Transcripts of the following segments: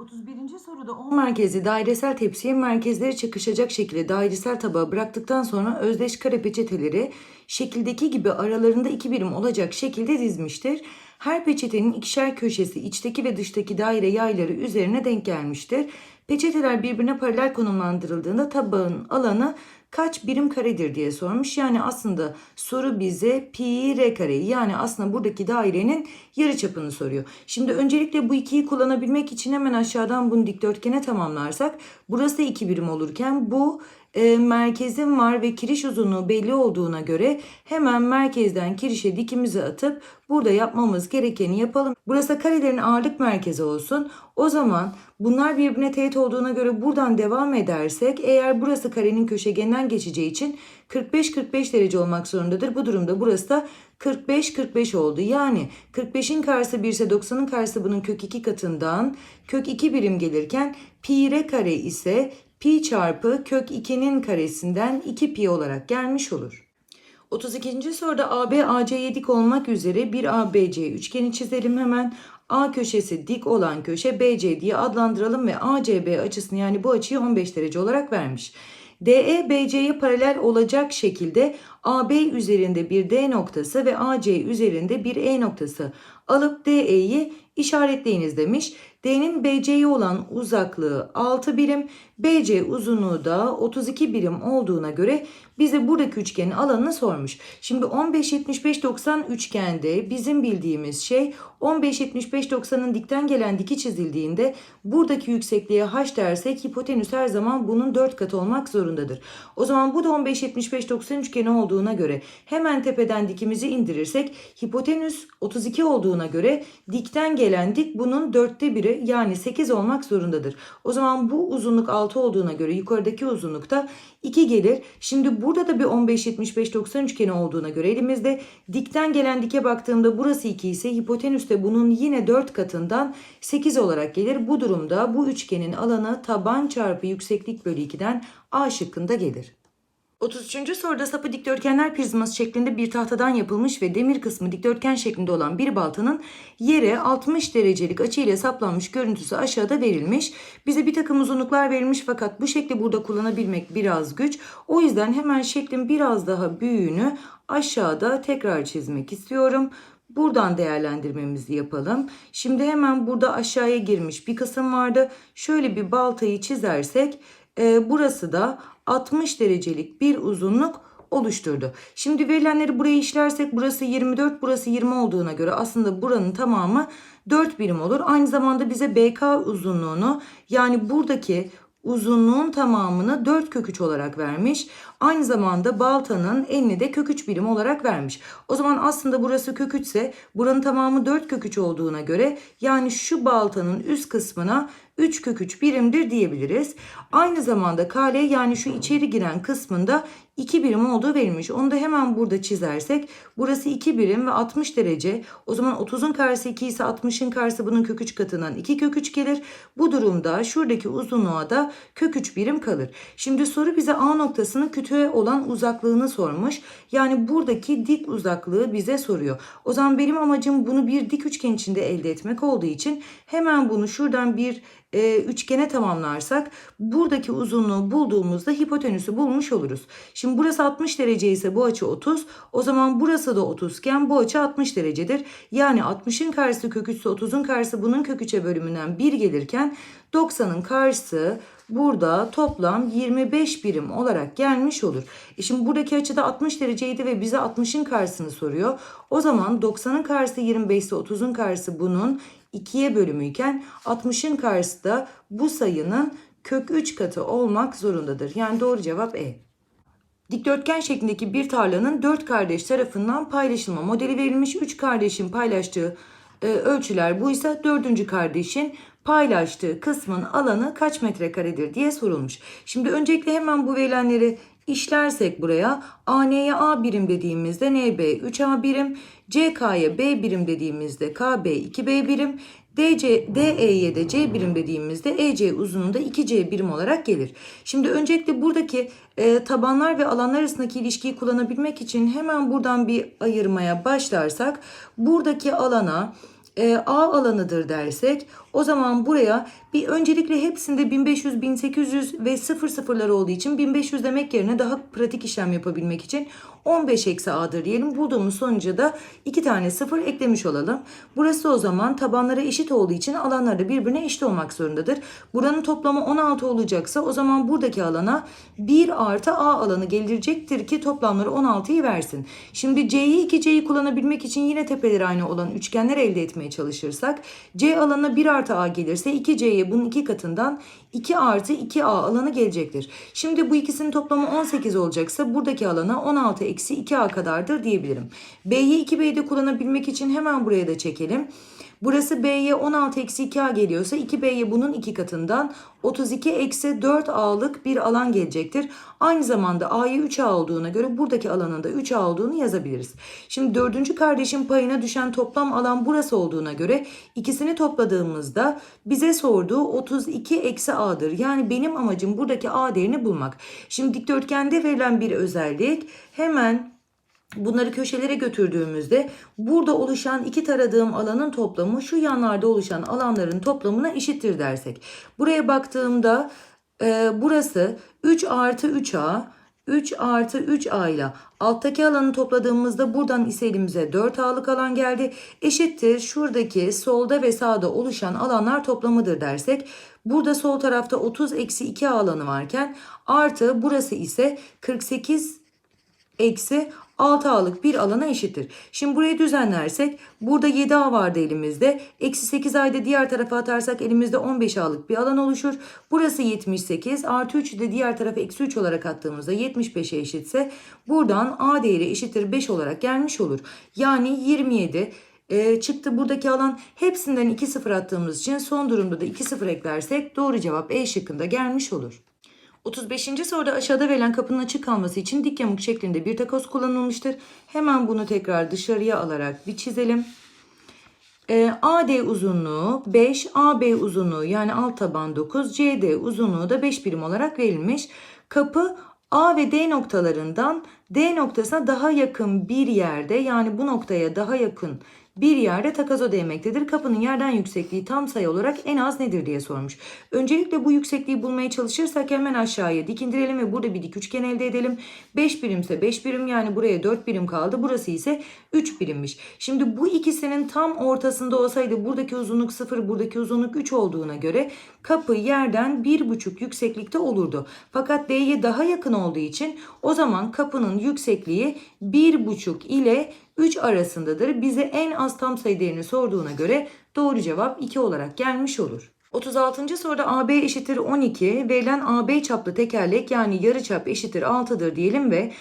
31. soruda 10 merkezli dairesel tepsiye merkezleri çakışacak şekilde dairesel tabağı bıraktıktan sonra özdeş kare peçeteleri şekildeki gibi aralarında iki birim olacak şekilde dizmiştir. Her peçetenin ikişer köşesi içteki ve dıştaki daire yayları üzerine denk gelmiştir. Peçeteler birbirine paralel konumlandırıldığında tabağın alanı kaç birim karedir diye sormuş. Yani aslında soru bize pi r kareyi yani aslında buradaki dairenin yarıçapını soruyor. Şimdi öncelikle bu ikiyi kullanabilmek için hemen aşağıdan bunu dikdörtgene tamamlarsak burası iki birim olurken bu e, merkezin var ve kiriş uzunluğu belli olduğuna göre hemen merkezden kirişe dikimizi atıp burada yapmamız gerekeni yapalım. Burası karelerin ağırlık merkezi olsun. O zaman bunlar birbirine teğet olduğuna göre buradan devam edersek eğer burası karenin köşegeninden geçeceği için 45-45 derece olmak zorundadır. Bu durumda burası da 45-45 oldu. Yani 45'in karşısı 1 ise 90'ın karşısı bunun kök 2 katından kök 2 birim gelirken pi r kare ise pi çarpı kök 2'nin karesinden 2 pi olarak gelmiş olur. 32. soruda AB AC'ye dik olmak üzere bir ABC üçgeni çizelim hemen. A köşesi dik olan köşe BC diye adlandıralım ve ACB açısını yani bu açıyı 15 derece olarak vermiş. DE BC'ye paralel olacak şekilde AB üzerinde bir D noktası ve AC üzerinde bir E noktası alıp DE'yi işaretleyiniz demiş. D'nin BC'ye olan uzaklığı 6 birim, BC uzunluğu da 32 birim olduğuna göre bize buradaki üçgenin alanını sormuş. Şimdi 15 75 90 üçgende bizim bildiğimiz şey 15 75 90'ın dikten gelen diki çizildiğinde buradaki yüksekliğe h dersek hipotenüs her zaman bunun 4 katı olmak zorundadır. O zaman bu da 15 75 90 üçgeni olduğuna göre hemen tepeden dikimizi indirirsek hipotenüs 32 olduğuna göre dikten gelen dik bunun dörtte biri yani 8 olmak zorundadır. O zaman bu uzunluk 6 olduğuna göre yukarıdaki uzunluk da 2 gelir. Şimdi burada da bir 15 75 90 üçgeni olduğuna göre elimizde dikten gelen dike baktığımda burası 2 ise hipotenüs de bunun yine 4 katından 8 olarak gelir. Bu durumda bu üçgenin alanı taban çarpı yükseklik bölü 2'den A şıkkında gelir. 33. soruda sapı dikdörtgenler prizması şeklinde bir tahtadan yapılmış ve demir kısmı dikdörtgen şeklinde olan bir baltanın yere 60 derecelik açıyla saplanmış görüntüsü aşağıda verilmiş. Bize bir takım uzunluklar verilmiş fakat bu şekli burada kullanabilmek biraz güç. O yüzden hemen şeklin biraz daha büyüğünü aşağıda tekrar çizmek istiyorum. Buradan değerlendirmemizi yapalım. Şimdi hemen burada aşağıya girmiş bir kısım vardı. Şöyle bir baltayı çizersek e, burası da 60 derecelik bir uzunluk oluşturdu. Şimdi verilenleri buraya işlersek burası 24 burası 20 olduğuna göre aslında buranın tamamı 4 birim olur. Aynı zamanda bize BK uzunluğunu yani buradaki uzunluğun tamamını 4 kök 3 olarak vermiş. Aynı zamanda baltanın enini de kök 3 birim olarak vermiş. O zaman aslında burası kök 3 ise buranın tamamı 4 kök 3 olduğuna göre yani şu baltanın üst kısmına 3 kök 3 birimdir diyebiliriz. Aynı zamanda kale yani şu içeri giren kısmında 2 birim olduğu verilmiş. Onu da hemen burada çizersek burası 2 birim ve 60 derece. O zaman 30'un karşısı 2 ise 60'ın karşısı bunun kök 3 katından 2 kök 3 gelir. Bu durumda şuradaki uzunluğa da kök 3 birim kalır. Şimdi soru bize A noktasının kütüğe olan uzaklığını sormuş. Yani buradaki dik uzaklığı bize soruyor. O zaman benim amacım bunu bir dik üçgen içinde elde etmek olduğu için hemen bunu şuradan bir e, üçgene tamamlarsak buradaki uzunluğu bulduğumuzda hipotenüsü bulmuş oluruz. Şimdi burası 60 derece ise bu açı 30. O zaman burası da 30 iken bu açı 60 derecedir. Yani 60'ın karşısı kök 3 ise 30'un karşısı bunun kök 3'e bölümünden 1 gelirken 90'ın karşısı burada toplam 25 birim olarak gelmiş olur. E şimdi buradaki açı da 60 dereceydi ve bize 60'ın karşısını soruyor. O zaman 90'ın karşısı 25 ise 30'un karşısı bunun 2'ye bölümüyken 60'ın karşısı da bu sayının kök 3 katı olmak zorundadır. Yani doğru cevap E. Dikdörtgen şeklindeki bir tarlanın 4 kardeş tarafından paylaşılma modeli verilmiş. 3 kardeşin paylaştığı e, ölçüler bu ise 4. kardeşin paylaştığı kısmın alanı kaç metrekaredir diye sorulmuş. Şimdi öncelikle hemen bu verilenleri işlersek buraya AN'ye A birim dediğimizde NB 3A birim, CK'ya B birim dediğimizde KB 2B birim, DC, DE'ye de C birim dediğimizde EC uzunluğunda 2C birim olarak gelir. Şimdi öncelikle buradaki e, tabanlar ve alanlar arasındaki ilişkiyi kullanabilmek için hemen buradan bir ayırmaya başlarsak buradaki alana e, A alanıdır dersek o zaman buraya bir öncelikle hepsinde 1500, 1800 ve 0 sıfırlar olduğu için 1500 demek yerine daha pratik işlem yapabilmek için 15 eksi A'dır diyelim. Bulduğumuz sonuca da 2 tane sıfır eklemiş olalım. Burası o zaman tabanlara eşit olduğu için alanlar da birbirine eşit olmak zorundadır. Buranın toplamı 16 olacaksa o zaman buradaki alana 1 artı A alanı gelecektir ki toplamları 16'yı versin. Şimdi C'yi 2C'yi kullanabilmek için yine tepeleri aynı olan üçgenler elde etmeye çalışırsak C alanına 1 artı A gelirse 2C'ye bunun iki katından 2 artı 2A alanı gelecektir. Şimdi bu ikisinin toplamı 18 olacaksa buradaki alana 16 eksi 2A kadardır diyebilirim. B'yi 2B'yi de kullanabilmek için hemen buraya da çekelim. Burası B'ye 16 eksi 2A geliyorsa 2B'ye bunun iki katından 32 eksi 4A'lık bir alan gelecektir. Aynı zamanda A'ya 3A olduğuna göre buradaki alanın da 3A olduğunu yazabiliriz. Şimdi dördüncü kardeşin payına düşen toplam alan burası olduğuna göre ikisini topladığımızda bize sorduğu 32 eksi A'dır. Yani benim amacım buradaki A değerini bulmak. Şimdi dikdörtgende verilen bir özellik hemen Bunları köşelere götürdüğümüzde burada oluşan iki taradığım alanın toplamı şu yanlarda oluşan alanların toplamına eşittir dersek. Buraya baktığımda e, burası 3 artı 3A 3 artı 3A ile alttaki alanı topladığımızda buradan ise elimize 4A'lık alan geldi. Eşittir şuradaki solda ve sağda oluşan alanlar toplamıdır dersek. Burada sol tarafta 30 eksi 2A alanı varken artı burası ise 48 eksi 6A'lık bir alana eşittir. Şimdi burayı düzenlersek burada 7A vardı elimizde. Eksi 8A'yı da diğer tarafa atarsak elimizde 15A'lık bir alan oluşur. Burası 78 artı 3'ü de diğer tarafa eksi 3 olarak attığımızda 75'e eşitse buradan A değeri eşittir 5 olarak gelmiş olur. Yani 27 e, çıktı buradaki alan hepsinden 2 sıfır attığımız için son durumda da 2 sıfır eklersek doğru cevap E şıkkında gelmiş olur. 35. soruda aşağıda verilen kapının açık kalması için dik yamuk şeklinde bir takoz kullanılmıştır. Hemen bunu tekrar dışarıya alarak bir çizelim. Ee, AD uzunluğu 5, AB uzunluğu yani alt taban 9, CD uzunluğu da 5 birim olarak verilmiş. Kapı A ve D noktalarından D noktasına daha yakın bir yerde yani bu noktaya daha yakın bir yerde takazo değmektedir. Kapının yerden yüksekliği tam sayı olarak en az nedir diye sormuş. Öncelikle bu yüksekliği bulmaya çalışırsak hemen aşağıya dik indirelim ve burada bir dik üçgen elde edelim. 5 birimse 5 birim yani buraya 4 birim kaldı. Burası ise 3 birimmiş. Şimdi bu ikisinin tam ortasında olsaydı buradaki uzunluk 0 buradaki uzunluk 3 olduğuna göre kapı yerden 1,5 yükseklikte olurdu. Fakat D'ye daha yakın olduğu için o zaman kapının yüksekliği 1,5 ile 3 arasındadır. Bize en az tam sayı değerini sorduğuna göre doğru cevap 2 olarak gelmiş olur. 36. soruda AB eşittir 12 verilen AB çaplı tekerlek yani yarıçap eşittir 6'dır diyelim ve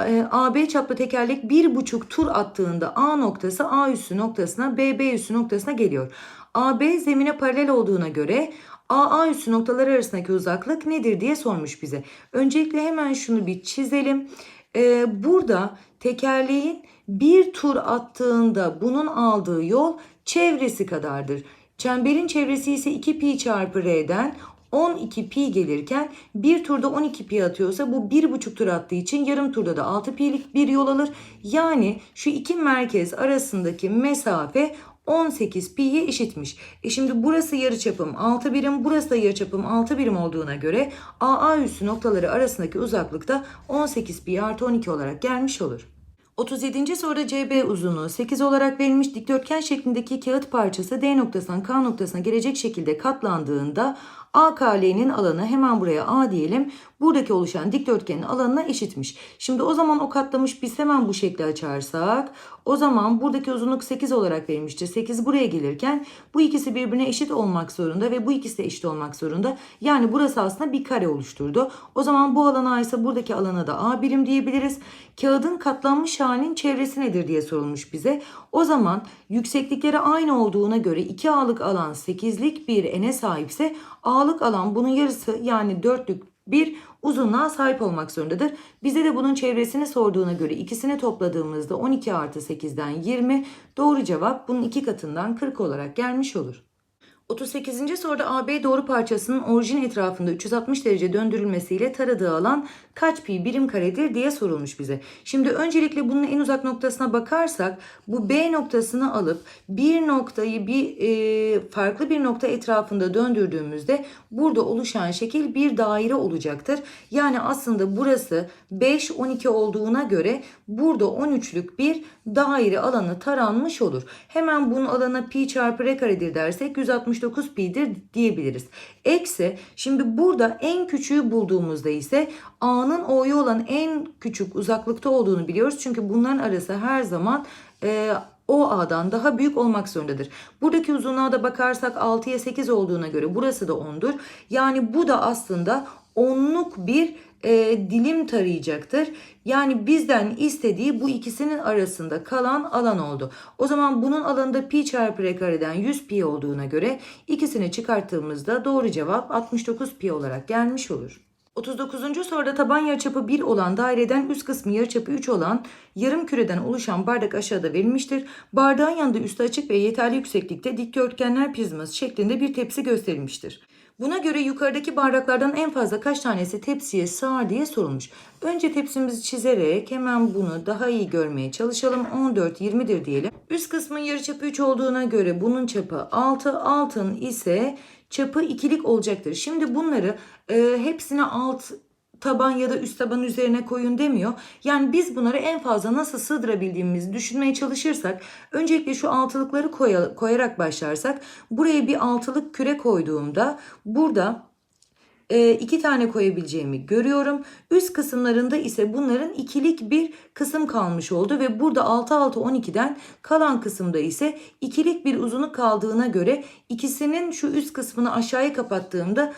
e, AB çaplı tekerlek 1,5 tur attığında A noktası A üssü noktasına B B üssü noktasına geliyor. AB zemine paralel olduğuna göre AA üssü noktaları arasındaki uzaklık nedir diye sormuş bize. Öncelikle hemen şunu bir çizelim. Ee, burada tekerleğin bir tur attığında bunun aldığı yol çevresi kadardır. Çemberin çevresi ise 2 pi çarpı r'den 12 pi gelirken bir turda 12 pi atıyorsa bu bir buçuk tur attığı için yarım turda da 6 pi'lik bir yol alır. Yani şu iki merkez arasındaki mesafe 18 pi'ye eşitmiş. E şimdi burası yarıçapım 6 birim, burası da yarıçapım 6 birim olduğuna göre AA üssü noktaları arasındaki uzaklık da 18 pi artı 12 olarak gelmiş olur. 37. soruda CB uzunluğu 8 olarak verilmiş dikdörtgen şeklindeki kağıt parçası D noktasından K noktasına gelecek şekilde katlandığında AKL'nin alanı hemen buraya A diyelim. Buradaki oluşan dikdörtgenin alanına eşitmiş. Şimdi o zaman o katlamış biz hemen bu şekli açarsak o zaman buradaki uzunluk 8 olarak verilmiştir. 8 buraya gelirken bu ikisi birbirine eşit olmak zorunda ve bu ikisi de eşit olmak zorunda. Yani burası aslında bir kare oluşturdu. O zaman bu alana ise buradaki alana da A birim diyebiliriz. Kağıdın katlanmış halinin çevresi nedir diye sorulmuş bize. O zaman yükseklikleri aynı olduğuna göre 2A'lık alan 8'lik bir ene sahipse A'lık alan bunun yarısı yani 4'lük bir uzunluğa sahip olmak zorundadır. Bize de bunun çevresini sorduğuna göre ikisini topladığımızda 12 artı 8'den 20 doğru cevap bunun iki katından 40 olarak gelmiş olur. 38. soruda AB doğru parçasının orijin etrafında 360 derece döndürülmesiyle taradığı alan kaç pi birim karedir diye sorulmuş bize. Şimdi öncelikle bunun en uzak noktasına bakarsak bu B noktasını alıp bir noktayı bir e, farklı bir nokta etrafında döndürdüğümüzde burada oluşan şekil bir daire olacaktır. Yani aslında burası 5 12 olduğuna göre burada 13'lük bir daire alanı taranmış olur. Hemen bunun alanı pi çarpı r karedir dersek 169 pi'dir diyebiliriz. Eksi şimdi burada en küçüğü bulduğumuzda ise A'nın O'ya olan en küçük uzaklıkta olduğunu biliyoruz. Çünkü bunların arası her zaman e, o A'dan daha büyük olmak zorundadır. Buradaki uzunluğa da bakarsak 6'ya 8 olduğuna göre burası da 10'dur. Yani bu da aslında onluk bir e, dilim tarayacaktır. Yani bizden istediği bu ikisinin arasında kalan alan oldu. O zaman bunun alanında pi çarpı r kareden 100 pi olduğuna göre ikisini çıkarttığımızda doğru cevap 69 pi olarak gelmiş olur. 39. soruda taban yarıçapı 1 olan daireden üst kısmı yarıçapı 3 olan yarım küreden oluşan bardak aşağıda verilmiştir. Bardağın yanında üstü açık ve yeterli yükseklikte dikdörtgenler prizması şeklinde bir tepsi gösterilmiştir. Buna göre yukarıdaki bardaklardan en fazla kaç tanesi tepsiye sığar diye sorulmuş. Önce tepsimizi çizerek hemen bunu daha iyi görmeye çalışalım. 14 20'dir diyelim. Üst kısmın yarıçapı 3 olduğuna göre bunun çapı 6, altın ise çapı ikilik olacaktır. Şimdi bunları e, hepsine alt taban ya da üst taban üzerine koyun demiyor. Yani biz bunları en fazla nasıl sığdırabildiğimizi düşünmeye çalışırsak öncelikle şu altılıkları koya- koyarak başlarsak buraya bir altılık küre koyduğumda burada e, iki tane koyabileceğimi görüyorum. Üst kısımlarında ise bunların ikilik bir kısım kalmış oldu ve burada 6 6 12'den kalan kısımda ise ikilik bir uzunluk kaldığına göre ikisinin şu üst kısmını aşağıya kapattığımda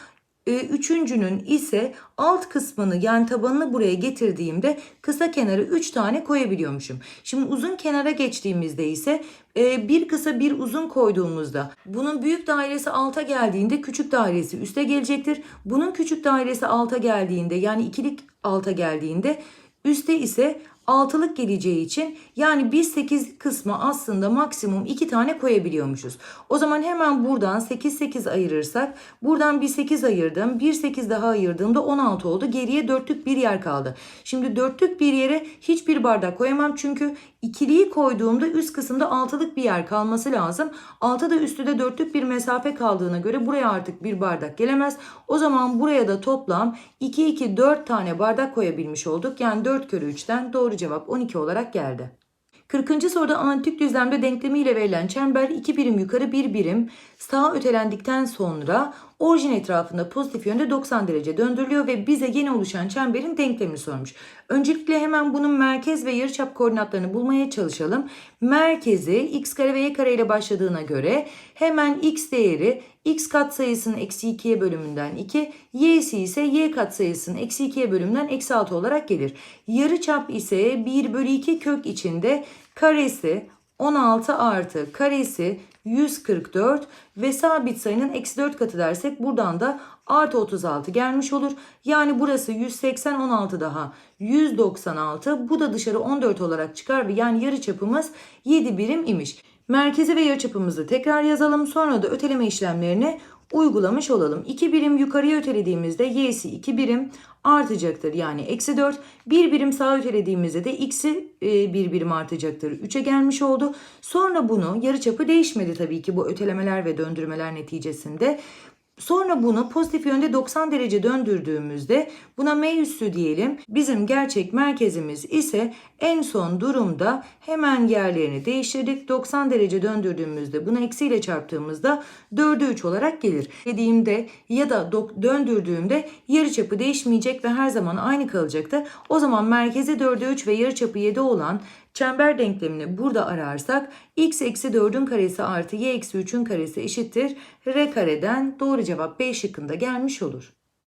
Üçüncünün ise alt kısmını yani tabanını buraya getirdiğimde kısa kenarı 3 tane koyabiliyormuşum. Şimdi uzun kenara geçtiğimizde ise e, bir kısa bir uzun koyduğumuzda bunun büyük dairesi alta geldiğinde küçük dairesi üste gelecektir. Bunun küçük dairesi alta geldiğinde yani ikilik alta geldiğinde üste ise altılık geleceği için yani biz 8 kısmı aslında maksimum 2 tane koyabiliyormuşuz. O zaman hemen buradan 8 8 ayırırsak buradan bir 8 ayırdım. Bir 8 daha ayırdığımda 16 oldu. Geriye dörtlük bir yer kaldı. Şimdi dörtlük bir yere hiçbir bardak koyamam çünkü ikiliyi koyduğumda üst kısımda altılık bir yer kalması lazım. Altta da üstü de dörtlük bir mesafe kaldığına göre buraya artık bir bardak gelemez. O zaman buraya da toplam 2 2 4 tane bardak koyabilmiş olduk. Yani 4 kere 3'ten doğru cevap 12 olarak geldi. 40. soruda antik düzlemde denklemiyle verilen çember 2 birim yukarı 1 birim sağa ötelendikten sonra orijin etrafında pozitif yönde 90 derece döndürülüyor ve bize yeni oluşan çemberin denklemini sormuş. Öncelikle hemen bunun merkez ve yarıçap koordinatlarını bulmaya çalışalım. Merkezi x kare ve y kare ile başladığına göre hemen x değeri x katsayısının eksi 2'ye bölümünden 2, y'si ise y katsayısının eksi 2'ye bölümünden eksi 6 olarak gelir. Yarıçap ise 1 bölü 2 kök içinde karesi 16 artı karesi 144 ve sabit sayının eksi 4 katı dersek buradan da artı 36 gelmiş olur. Yani burası 180 16 daha 196 bu da dışarı 14 olarak çıkar ve yani yarı çapımız 7 birim imiş. Merkezi ve yarıçapımızı tekrar yazalım. Sonra da öteleme işlemlerini uygulamış olalım. 2 birim yukarıya ötelediğimizde y'si 2 birim artacaktır. Yani eksi 4. 1 birim sağa ötelediğimizde de x'i 1 birim artacaktır. 3'e gelmiş oldu. Sonra bunu yarıçapı değişmedi tabii ki bu ötelemeler ve döndürmeler neticesinde. Sonra bunu pozitif yönde 90 derece döndürdüğümüzde buna m üssü diyelim. Bizim gerçek merkezimiz ise en son durumda hemen yerlerini değiştirdik. 90 derece döndürdüğümüzde bunu eksiyle çarptığımızda 4'e 3 olarak gelir. Dediğimde ya da döndürdüğümde yarıçapı değişmeyecek ve her zaman aynı kalacaktı. O zaman merkezi 4'e 3 ve yarıçapı 7 olan Çember denklemini burada ararsak x eksi 4'ün karesi artı y eksi 3'ün karesi eşittir r kareden doğru cevap B şıkkında gelmiş olur.